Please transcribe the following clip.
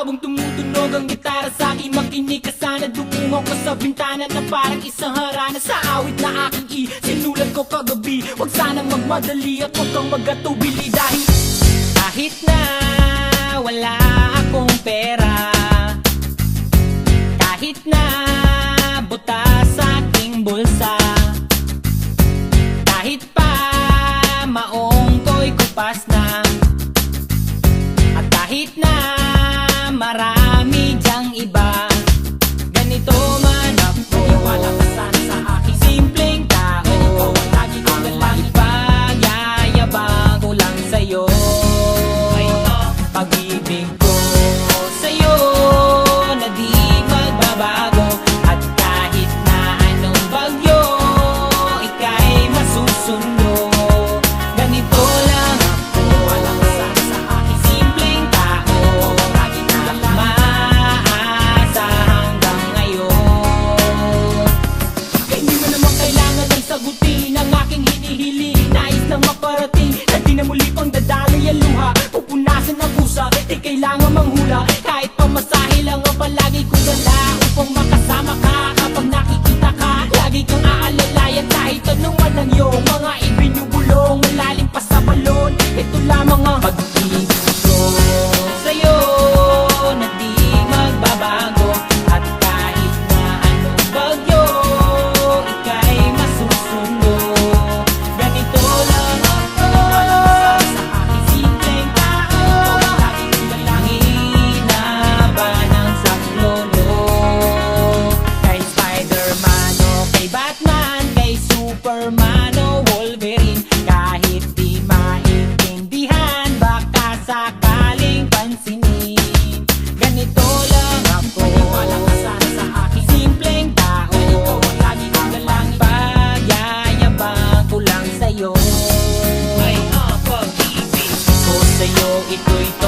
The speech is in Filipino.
Habang tumutunog ang gitara sa akin Makinig ka sana. Dumungo ko sa bintana Na parang isang harana. Sa awit na aking isinulat ko kagabi Huwag sanang magmadali At huwag kang magatubili Dahil kahit na wala akong pera Kahit na buta sa aking bulsa Kahit pa maong ko'y kupas na At kahit na sa'yo. Pag-ibig Di kailangan manghula Superman o Wolverine. Kahit di maintindihan Baka sakaling pansinin. Ganito lang ako. Sa aking simpleng tao. Ang Pagyayabang ko lang sa'yo? May pag-ibig ko sa'yo ito'y to